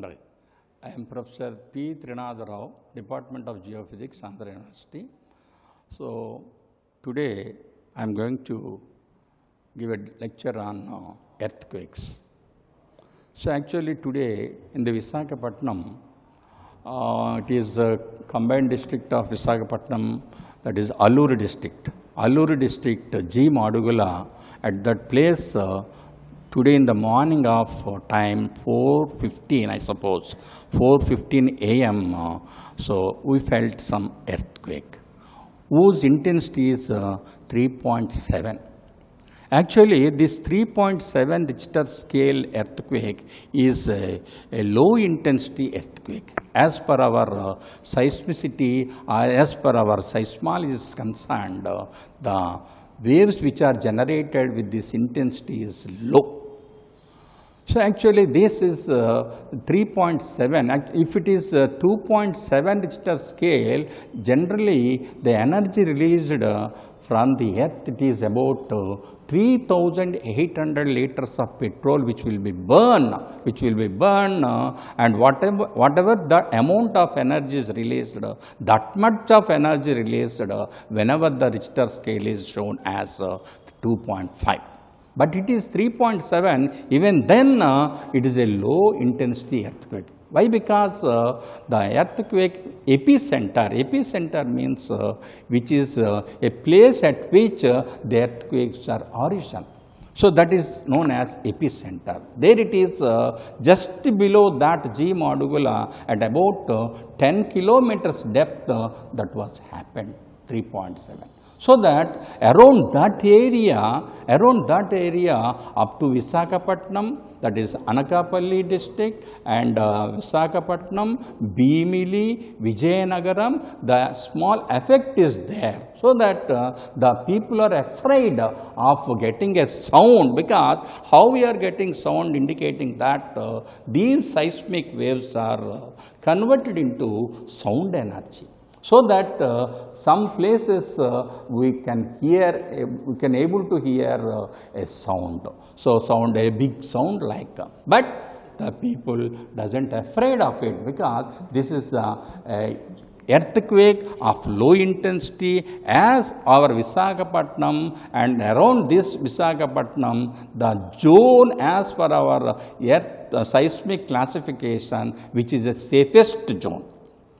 Right. I am Professor P. Trinadha Rao, Department of Geophysics, Andhra University. So, today I am going to give a lecture on uh, earthquakes. So, actually today in the Visakhapatnam, uh, it is a combined district of Visakhapatnam, that is Alluri district. Alluri district, G. Madugula, at that place, uh, today in the morning of uh, time 4.15, I suppose, 4.15 a.m., uh, so we felt some earthquake, whose intensity is uh, 3.7. Actually, this 3.7 Richter scale earthquake is a, a low intensity earthquake. As per our uh, seismicity, uh, as per our seismology is concerned, uh, the waves which are generated with this intensity is low. So actually this is uh, 3.7. If it is uh, 2.7 Richter scale, generally the energy released uh, from the earth, it is about uh, 3,800 liters of petrol which will be burned, which will be burned uh, and whatever, whatever the amount of energy is released, uh, that much of energy released whenever the Richter scale is shown as uh, 2.5. But it is 3.7, even then uh, it is a low intensity earthquake. Why? Because uh, the earthquake epicenter, epicenter means uh, which is uh, a place at which uh, the earthquakes are origin. So that is known as epicenter. There it is uh, just below that G modula at about uh, 10 kilometers depth that was happened 3.7. So that around that area, around that area up to Visakhapatnam, that is Anakapalli district and uh, Visakhapatnam, Bhimili, Vijayanagaram, the small effect is there. So that uh, the people are afraid of getting a sound because how we are getting sound indicating that uh, these seismic waves are uh, converted into sound energy so that uh, some places uh, we can hear, a- we can able to hear uh, a sound. So sound, a big sound like, uh, but the people doesn't afraid of it because this is uh, a earthquake of low intensity as our Visakhapatnam and around this Visakhapatnam, the zone as per our earth uh, seismic classification, which is the safest zone.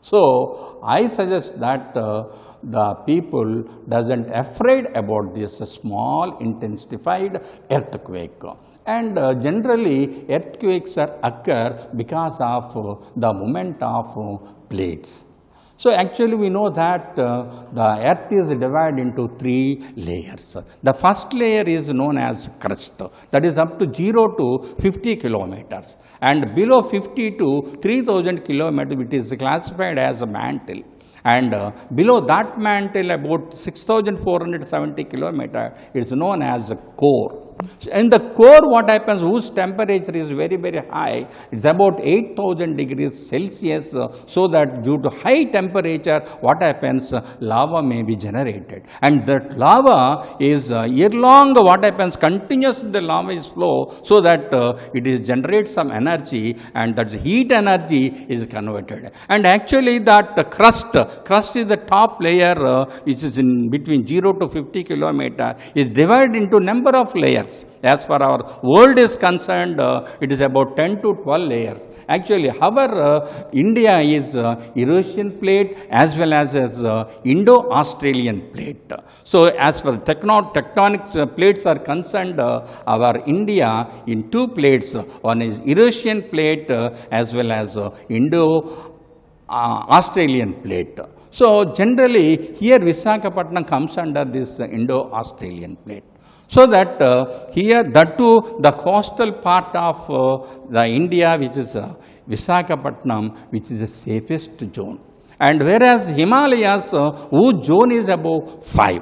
So I suggest that uh, the people doesn't afraid about this small intensified earthquake. And uh, generally earthquakes are occur because of uh, the movement of uh, plates. So actually we know that uh, the earth is divided into three layers. The first layer is known as crust that is up to 0 to 50 kilometers and below 50 to 3000 kilometers it is classified as a mantle and uh, below that mantle about 6470 kilometers it is known as a core. In the core what happens whose temperature is very very high it's about 8000 degrees Celsius uh, so that due to high temperature what happens uh, lava may be generated. And that lava is uh, year long what happens continuously the lava is flow so that it is generates some energy and that heat energy is converted. And actually that crust crust is the top layer which is in between 0 to 50 kilometer is divided into number of layers as far our world is concerned uh, it is about 10 to 12 layers actually however, uh, india is uh, eurasian plate as well as, as uh, indo-australian plate so as for techno tectonic uh, plates are concerned uh, our india in two plates one is eurasian plate uh, as well as uh, indo uh, plate. So generally here Visakhapatnam comes under this uh, Indo-Australian plate. So that uh, here that too the coastal part of uh, the India which is uh, Visakhapatnam which is the safest zone. And whereas Himalayas uh, whose zone is above 5.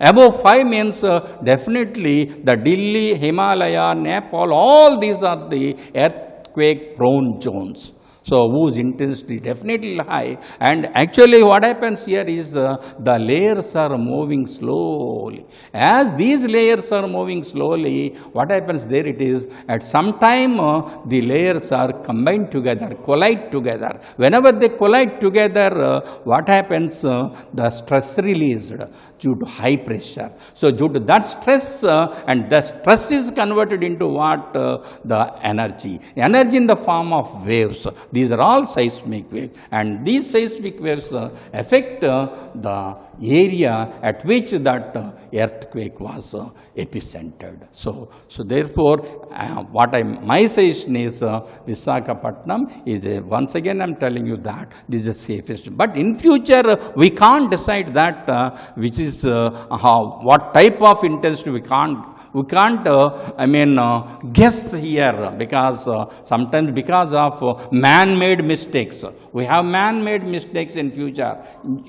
Above 5 means uh, definitely the Delhi, Himalaya, Nepal, all these are the earthquake prone zones. So whose intensity definitely high. And actually what happens here is uh, the layers are moving slowly. As these layers are moving slowly, what happens there it is, at some time uh, the layers are combined together, collide together. Whenever they collide together, uh, what happens, uh, the stress released due to high pressure. So due to that stress uh, and the stress is converted into what? Uh, the energy. Energy in the form of waves. These are all seismic waves and these seismic waves uh, affect uh, the area at which that uh, earthquake was uh, epicentered. So, so therefore, uh, what I, my suggestion is uh, Visakhapatnam is a, once again I'm telling you that this is safest. But in future, uh, we can't decide that uh, which is uh, how, what type of intensity we can't we can't, uh, I mean, uh, guess here because uh, sometimes because of uh, man-made mistakes. We have man-made mistakes in future.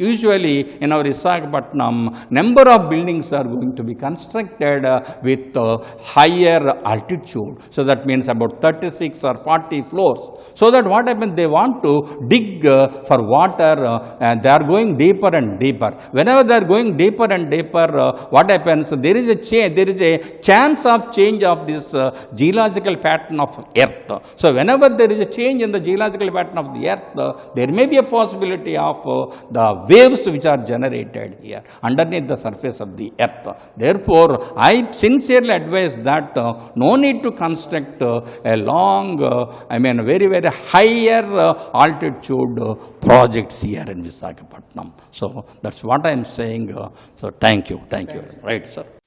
Usually in our Visakhapatnam, number of buildings are going to be constructed uh, with uh, higher altitude. So that means about 36 or 40 floors. So that what happens, they want to dig uh, for water and they are going deeper and deeper. Whenever they are going deeper and deeper, what happens, there is a change, there is a chance of change of this geological pattern of earth. So whenever there is a change in the geological pattern of the earth, uh, there may be a possibility of uh, the waves which are generated here underneath the surface of the earth. Therefore, I sincerely advise that uh, no need to construct uh, a long, uh, I mean, very, very higher uh, altitude uh, projects here in Visakhapatnam. So that's what I am saying. uh, So thank you, thank you. Right, sir.